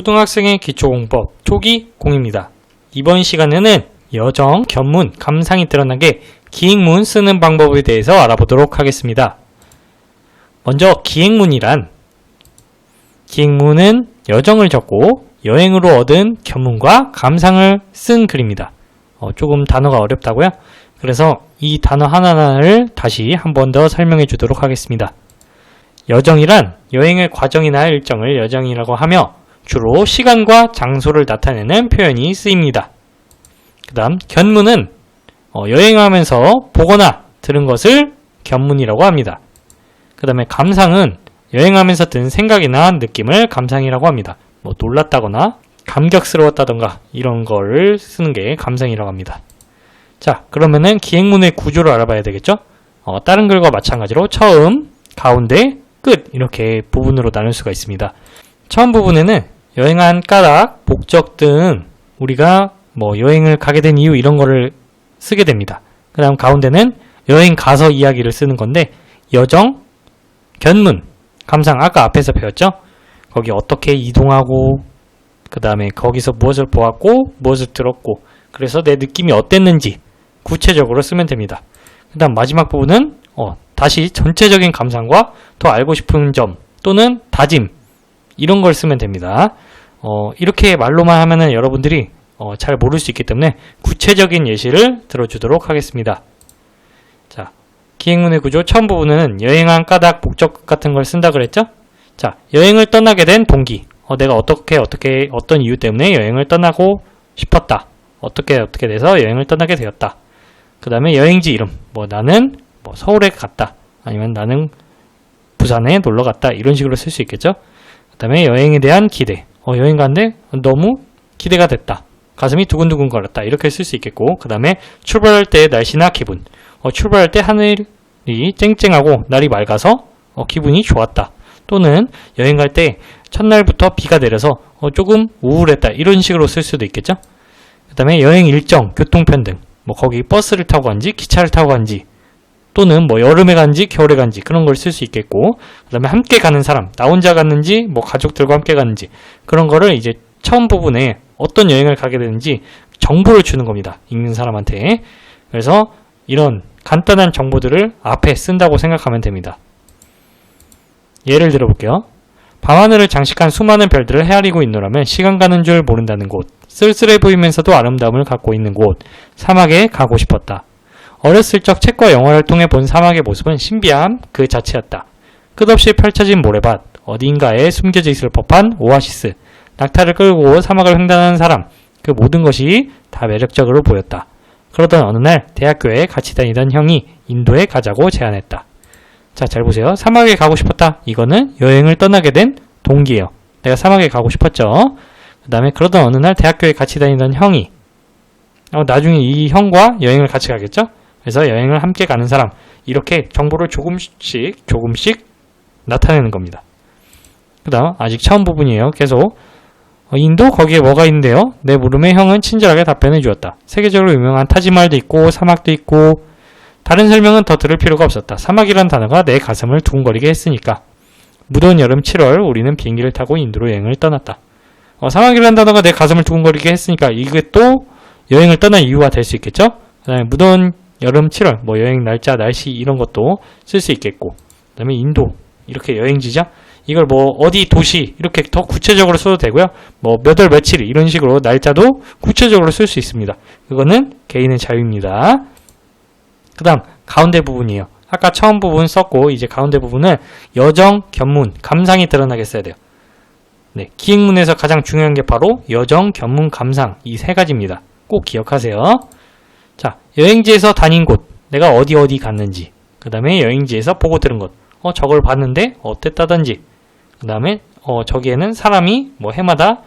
초등학생의 기초공법 초기 공입니다. 이번 시간에는 여정, 견문, 감상이 드러나게 기행문 쓰는 방법에 대해서 알아보도록 하겠습니다. 먼저 기행문이란 기행문은 여정을 적고 여행으로 얻은 견문과 감상을 쓴 글입니다. 어, 조금 단어가 어렵다고요? 그래서 이 단어 하나하나를 다시 한 번 더 설명해 주도록 하겠습니다. 여정이란 여행의 과정이나 일정을 여정이라고 하며 주로 시간과 장소를 나타내는 표현이 쓰입니다. 그 다음 견문은 어, 여행하면서 보거나 들은 것을 견문이라고 합니다. 그 다음에 감상은 여행하면서 든 생각이나 느낌을 감상이라고 합니다. 뭐 놀랐다거나 감격스러웠다던가 이런 거를 쓰는 게 감상이라고 합니다. 자 그러면은 기행문의 구조를 알아봐야 되겠죠? 어, 다른 글과 마찬가지로 처음, 가운데, 끝 이렇게 부분으로 나눌 수가 있습니다. 처음 부분에는 여행한 까닭, 목적 등 우리가 뭐 여행을 가게 된 이유 이런 거를 쓰게 됩니다. 그 다음 가운데는 여행 가서 이야기를 쓰는 건데 여정, 견문, 감상 아까 앞에서 배웠죠? 거기 어떻게 이동하고 그 다음에 거기서 무엇을 보았고 무엇을 들었고 그래서 내 느낌이 어땠는지 구체적으로 쓰면 됩니다. 그 다음 마지막 부분은 어, 다시 전체적인 감상과 더 알고 싶은 점 또는 다짐 이런 걸 쓰면 됩니다. 어, 이렇게 말로만 하면은 여러분들이 어, 잘 모를 수 있기 때문에 구체적인 예시를 들어주도록 하겠습니다. 자, 기행문의 구조 처음 부분은 여행한 까닭, 목적 같은 걸 쓴다 그랬죠? 자, 여행을 떠나게 된 동기. 어, 내가 어떻게 어떻게 어떤 이유 때문에 여행을 떠나고 싶었다. 어떻게 어떻게 돼서 여행을 떠나게 되었다. 그 다음에 여행지 이름. 뭐 나는 뭐 서울에 갔다. 아니면 나는 부산에 놀러 갔다. 이런 식으로 쓸 수 있겠죠? 그 다음에 여행에 대한 기대. 어, 여행 갔는데 너무 기대가 됐다. 가슴이 두근두근 거렸다. 이렇게 쓸 수 있겠고, 그 다음에 출발할 때의 날씨나 기분. 어, 출발할 때 하늘이 쨍쨍하고 날이 맑아서 어, 기분이 좋았다. 또는 여행 갈 때 첫날부터 비가 내려서 어, 조금 우울했다. 이런 식으로 쓸 수도 있겠죠? 그 다음에 여행 일정, 교통편 등. 뭐 거기 버스를 타고 간지, 기차를 타고 간지, 또는 뭐 여름에 간지, 겨울에 간지 그런 걸 쓸 수 있겠고, 그 다음에 함께 가는 사람, 나 혼자 갔는지, 뭐 가족들과 함께 갔는지 그런 거를 이제 처음 부분에 어떤 여행을 가게 되는지 정보를 주는 겁니다. 읽는 사람한테. 그래서 이런 간단한 정보들을 앞에 쓴다고 생각하면 됩니다. 예를 들어 볼게요. 밤하늘을 장식한 수많은 별들을 헤아리고 있노라면 시간 가는 줄 모른다는 곳, 쓸쓸해 보이면서도 아름다움을 갖고 있는 곳, 사막에 가고 싶었다. 어렸을 적 책과 영화를 통해 본 사막의 모습은 신비함 그 자체였다. 끝없이 펼쳐진 모래밭, 어딘가에 숨겨져 있을 법한 오아시스, 낙타를 끌고 사막을 횡단하는 사람, 그 모든 것이 다 매력적으로 보였다. 그러던 어느 날 대학교에 같이 다니던 형이 인도에 가자고 제안했다. 자, 잘 보세요. 사막에 가고 싶었다. 이거는 여행을 떠나게 된 동기예요. 내가 사막에 가고 싶었죠. 그 다음에 그러던 어느 날 대학교에 같이 다니던 형이 어, 나중에 이 형과 여행을 같이 가겠죠. 그래서 여행을 함께 가는 사람 이렇게 정보를 조금씩 조금씩 나타내는 겁니다. 그 다음 아직 처음 부분이에요. 계속 어, 인도 거기에 뭐가 있는데요? 내 물음에 형은 친절하게 답변해 주었다. 세계적으로 유명한 타지말도 있고 사막도 있고 다른 설명은 더 들을 필요가 없었다. 사막이란 단어가 내 가슴을 두근거리게 했으니까. 무더운 여름 7월 우리는 비행기를 타고 인도로 여행을 떠났다. 어, 사막이란 단어가 내 가슴을 두근거리게 했으니까 이게 또 여행을 떠난 이유가 될 수 있겠죠? 그다음에 무더운 여름 7월 뭐 여행 날짜, 날씨 이런 것도 쓸 수 있겠고. 그 다음에 인도 이렇게 여행지죠? 이걸 뭐 어디 도시 이렇게 더 구체적으로 써도 되고요. 뭐 몇 월 며칠 이런 식으로 날짜도 구체적으로 쓸 수 있습니다. 그거는 개인의 자유입니다. 그 다음 가운데 부분이에요. 아까 처음 부분 썼고 이제 가운데 부분은 여정, 견문, 감상이 드러나게 써야 돼요. 네, 기행문에서 가장 중요한 게 바로 여정, 견문, 감상 이 세 가지입니다. 꼭 기억하세요. 자, 여행지에서 다닌 곳, 내가 어디 어디 갔는지, 그 다음에 여행지에서 보고 들은 것, 어 저걸 봤는데 어땠다든지, 그 다음에 어 저기에는 사람이 뭐 해마다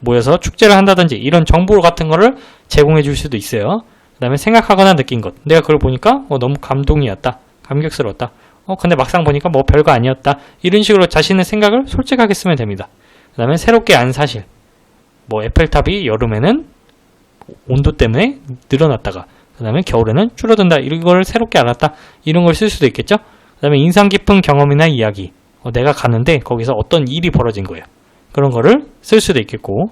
모여서 축제를 한다든지 이런 정보 같은 거를 제공해 줄 수도 있어요. 그 다음에 생각하거나 느낀 것. 내가 그걸 보니까 어, 너무 감동이었다. 감격스러웠다. 어, 근데 막상 보니까 뭐 별거 아니었다. 이런 식으로 자신의 생각을 솔직하게 쓰면 됩니다. 그 다음에 새롭게 안 사실. 뭐 에펠탑이 여름에는 온도 때문에 늘어났다가 그 다음에 겨울에는 줄어든다. 이런 걸 새롭게 알았다. 이런 걸 쓸 수도 있겠죠. 그 다음에 인상 깊은 경험이나 이야기. 어, 내가 가는데 거기서 어떤 일이 벌어진 거예요. 그런 거를 쓸 수도 있겠고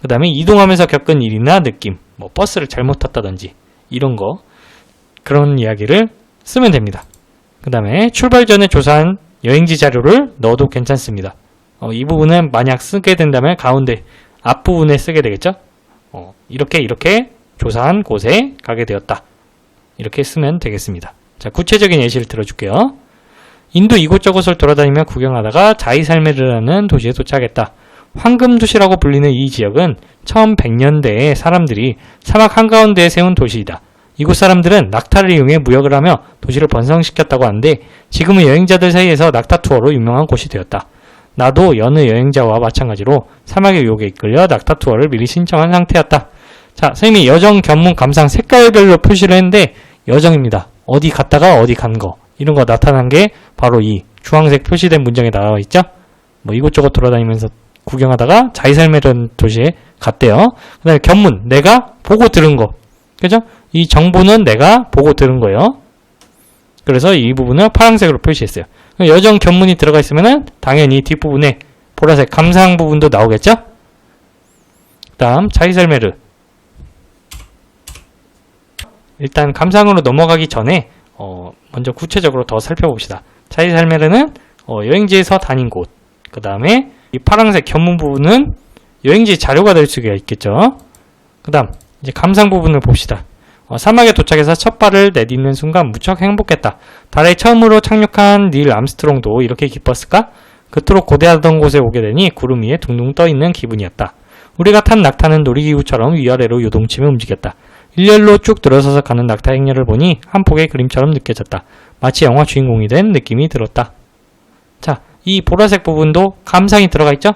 그 다음에 이동하면서 겪은 일이나 느낌 뭐 버스를 잘못 탔다든지 이런 거 그런 이야기를 쓰면 됩니다. 그 다음에 출발 전에 조사한 여행지 자료를 넣어도 괜찮습니다. 어, 이 부분은 만약 쓰게 된다면 가운데 앞부분에 쓰게 되겠죠? 어, 이렇게 이렇게 조사한 곳에 가게 되었다. 이렇게 쓰면 되겠습니다. 자, 구체적인 예시를 들어줄게요. 인도 이곳저곳을 돌아다니며 구경하다가 자이살메르라는 도시에 도착했다. 황금도시라고 불리는 이 지역은 처음 100년대에 사람들이 사막 한가운데에 세운 도시이다. 이곳 사람들은 낙타를 이용해 무역을 하며 도시를 번성시켰다고 하는데 지금은 여행자들 사이에서 낙타 투어로 유명한 곳이 되었다. 나도 여느 여행자와 마찬가지로 사막의 유혹에 이끌려 낙타 투어를 미리 신청한 상태였다. 자, 선생님이 여정, 견문, 감상 색깔별로 표시를 했는데 여정입니다. 어디 갔다가 어디 간 거. 이런 거 나타난 게 바로 이 주황색 표시된 문장에 나와 있죠? 뭐 이곳저곳 돌아다니면서 구경하다가 자이살메르 도시에 갔대요. 그 다음에 견문, 내가 보고 들은 거. 그죠? 이 정보는 내가 보고 들은 거예요. 그래서 이 부분을 파란색으로 표시했어요. 여정 견문이 들어가 있으면은 당연히 뒷부분에 보라색 감상 부분도 나오겠죠? 그 다음 자이살메르 일단 감상으로 넘어가기 전에 어, 먼저 구체적으로 더 살펴봅시다. 자이살메르는 어, 여행지에서 다닌 곳, 그 다음에 이 파란색 견문 부분은 여행지 자료가 될 수가 있겠죠. 그 다음 이제 감상 부분을 봅시다. 어, 사막에 도착해서 첫 발을 내딛는 순간 무척 행복했다. 달에 처음으로 착륙한 닐 암스트롱도 이렇게 기뻤을까? 그토록 고대하던 곳에 오게 되니 구름 위에 둥둥 떠 있는 기분이었다. 우리가 탄 낙타는 놀이기구처럼 위아래로 요동치며 움직였다. 일렬로 쭉 들어서서 가는 낙타 행렬을 보니 한 폭의 그림처럼 느껴졌다. 마치 영화 주인공이 된 느낌이 들었다. 자, 이 보라색 부분도 감상이 들어가 있죠?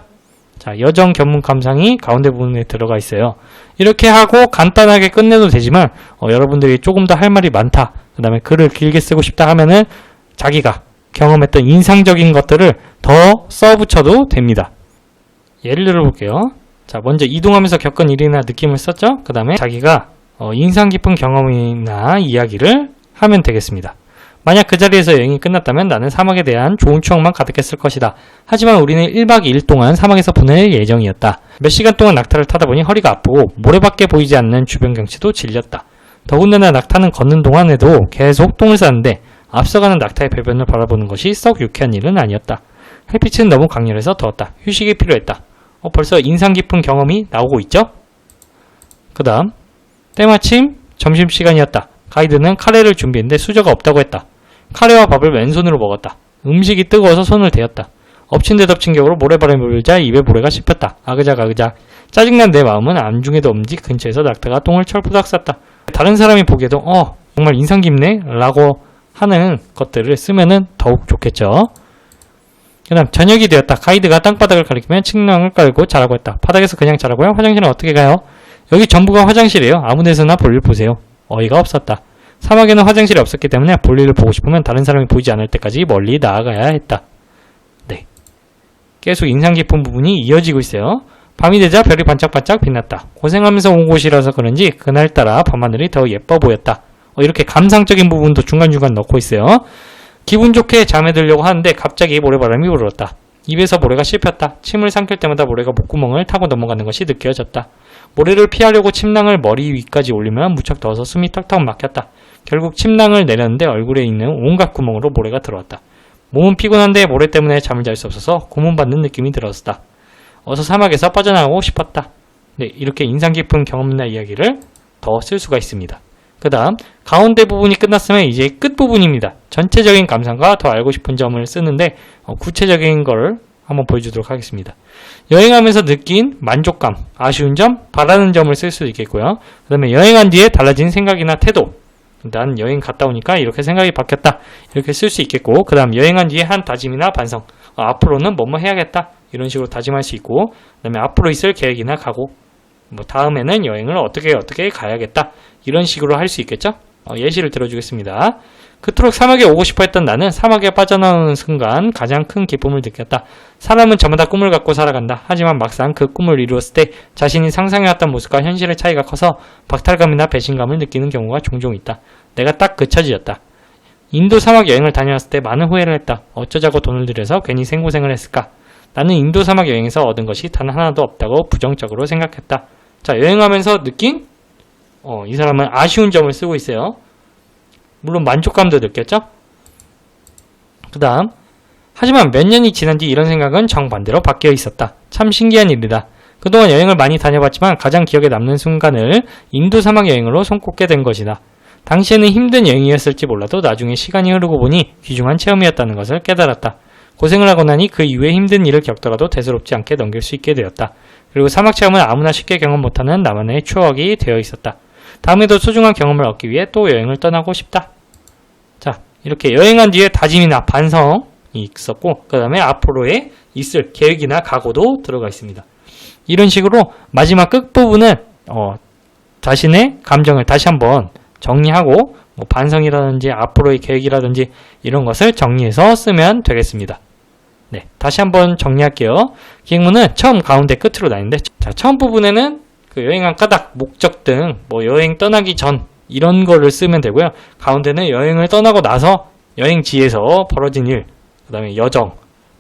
자, 여정 견문 감상이 가운데 부분에 들어가 있어요. 이렇게 하고 간단하게 끝내도 되지만 어, 여러분들이 조금 더 할 말이 많다. 그 다음에 글을 길게 쓰고 싶다 하면은 자기가 경험했던 인상적인 것들을 더 써붙여도 됩니다. 예를 들어 볼게요. 자, 먼저 이동하면서 겪은 일이나 느낌을 썼죠? 그 다음에 자기가 어, 인상 깊은 경험이나 이야기를 하면 되겠습니다. 만약 그 자리에서 여행이 끝났다면 나는 사막에 대한 좋은 추억만 가득했을 것이다. 하지만 우리는 1박 2일 동안 사막에서 보낼 예정이었다. 몇 시간 동안 낙타를 타다 보니 허리가 아프고 모래밖에 보이지 않는 주변 경치도 질렸다. 더군다나 낙타는 걷는 동안에도 계속 똥을 싸는데 앞서가는 낙타의 배변을 바라보는 것이 썩 유쾌한 일은 아니었다. 햇빛은 너무 강렬해서 더웠다. 휴식이 필요했다. 어, 벌써 인상 깊은 경험이 나오고 있죠? 그 다음 때마침 점심시간이었다. 가이드는 카레를 준비했는데 수저가 없다고 했다. 카레와 밥을 왼손으로 먹었다. 음식이 뜨거워서 손을 대었다. 엎친 데 덮친 격으로 모래바람이 불자 입에 모래가 씹혔다. 아그작 아그작. 짜증난 내 마음은 안중에도 엄지 근처에서 낙타가 똥을 철푸닥 쌌다. 다른 사람이 보기에도 어 정말 인상 깊네 라고 하는 것들을 쓰면은 더욱 좋겠죠. 그 다음 저녁이 되었다. 가이드가 땅바닥을 가리키며 측량을 깔고 자라고 했다. 바닥에서 그냥 자라고요? 화장실은 어떻게 가요? 여기 전부가 화장실이에요. 아무 데서나 볼일 보세요. 어이가 없었다. 사막에는 화장실이 없었기 때문에 볼일을 보고 싶으면 다른 사람이 보이지 않을 때까지 멀리 나아가야 했다. 네. 계속 인상 깊은 부분이 이어지고 있어요. 밤이 되자 별이 반짝반짝 빛났다. 고생하면서 온 곳이라서 그런지 그날따라 밤하늘이 더 예뻐 보였다. 어, 이렇게 감상적인 부분도 중간중간 넣고 있어요. 기분 좋게 잠에 들려고 하는데 갑자기 모래바람이 불었다. 입에서 모래가 씹혔다. 침을 삼킬 때마다 모래가 목구멍을 타고 넘어가는 것이 느껴졌다. 모래를 피하려고 침낭을 머리 위까지 올리면 무척 더워서 숨이 턱턱 막혔다. 결국 침낭을 내렸는데 얼굴에 있는 온갖 구멍으로 모래가 들어왔다. 몸은 피곤한데 모래 때문에 잠을 잘 수 없어서 고문받는 느낌이 들었다. 어서 사막에서 빠져나가고 싶었다. 네, 이렇게 인상 깊은 경험이나 이야기를 더 쓸 수가 있습니다. 그 다음 가운데 부분이 끝났으면 이제 끝 부분입니다. 전체적인 감상과 더 알고 싶은 점을 쓰는데 어, 구체적인 걸 한번 보여주도록 하겠습니다. 여행하면서 느낀 만족감, 아쉬운 점, 바라는 점을 쓸 수도 있겠고요. 그 다음에 여행한 뒤에 달라진 생각이나 태도. 난 여행 갔다 오니까 이렇게 생각이 바뀌었다. 이렇게 쓸 수 있겠고, 그 다음 여행한 뒤에 한 다짐이나 반성. 어, 앞으로는 뭐뭐 해야겠다. 이런 식으로 다짐할 수 있고, 그 다음에 앞으로 있을 계획이나 각오. 뭐 다음에는 여행을 어떻게 어떻게 가야겠다. 이런 식으로 할 수 있겠죠? 어, 예시를 들어주겠습니다. 그토록 사막에 오고 싶어 했던 나는 사막에 빠져나오는 순간 가장 큰 기쁨을 느꼈다. 사람은 저마다 꿈을 갖고 살아간다. 하지만 막상 그 꿈을 이루었을 때 자신이 상상해왔던 모습과 현실의 차이가 커서 박탈감이나 배신감을 느끼는 경우가 종종 있다. 내가 딱 그 처지였다. 인도 사막 여행을 다녀왔을 때 많은 후회를 했다. 어쩌자고 돈을 들여서 괜히 생고생을 했을까? 나는 인도 사막 여행에서 얻은 것이 단 하나도 없다고 부정적으로 생각했다. 자, 여행하면서 느낀 어, 이 사람은 아쉬운 점을 쓰고 있어요. 물론 만족감도 느꼈죠? 그 다음, 하지만 몇 년이 지난 뒤 이런 생각은 정반대로 바뀌어 있었다. 참 신기한 일이다. 그동안 여행을 많이 다녀봤지만 가장 기억에 남는 순간을 인도 사막 여행으로 손꼽게 된 것이다. 당시에는 힘든 여행이었을지 몰라도 나중에 시간이 흐르고 보니 귀중한 체험이었다는 것을 깨달았다. 고생을 하고 나니 그 이후에 힘든 일을 겪더라도 대수롭지 않게 넘길 수 있게 되었다. 그리고 사막 체험은 아무나 쉽게 경험 못하는 나만의 추억이 되어 있었다. 다음에도 소중한 경험을 얻기 위해 또 여행을 떠나고 싶다. 자, 이렇게 여행한 뒤에 다짐이나 반성이 있었고, 그 다음에 앞으로의 있을 계획이나 각오도 들어가 있습니다. 이런 식으로 마지막 끝부분은, 어, 자신의 감정을 다시 한번 정리하고, 뭐 반성이라든지 앞으로의 계획이라든지 이런 것을 정리해서 쓰면 되겠습니다. 네, 다시 한번 정리할게요. 기획문은 처음 가운데 끝으로 나뉘는데, 자, 처음 부분에는 그 여행한 까닭, 목적 등, 뭐 여행 떠나기 전, 이런 거를 쓰면 되고요. 가운데는 여행을 떠나고 나서 여행지에서 벌어진 일, 그 다음에 여정,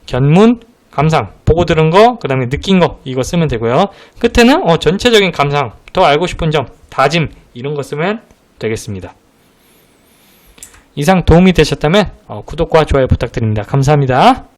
견문, 감상, 보고 들은 거, 그 다음에 느낀 거, 이거 쓰면 되고요. 끝에는 어, 전체적인 감상, 더 알고 싶은 점, 다짐, 이런 거 쓰면 되겠습니다. 이상 도움이 되셨다면 어, 구독과 좋아요 부탁드립니다. 감사합니다.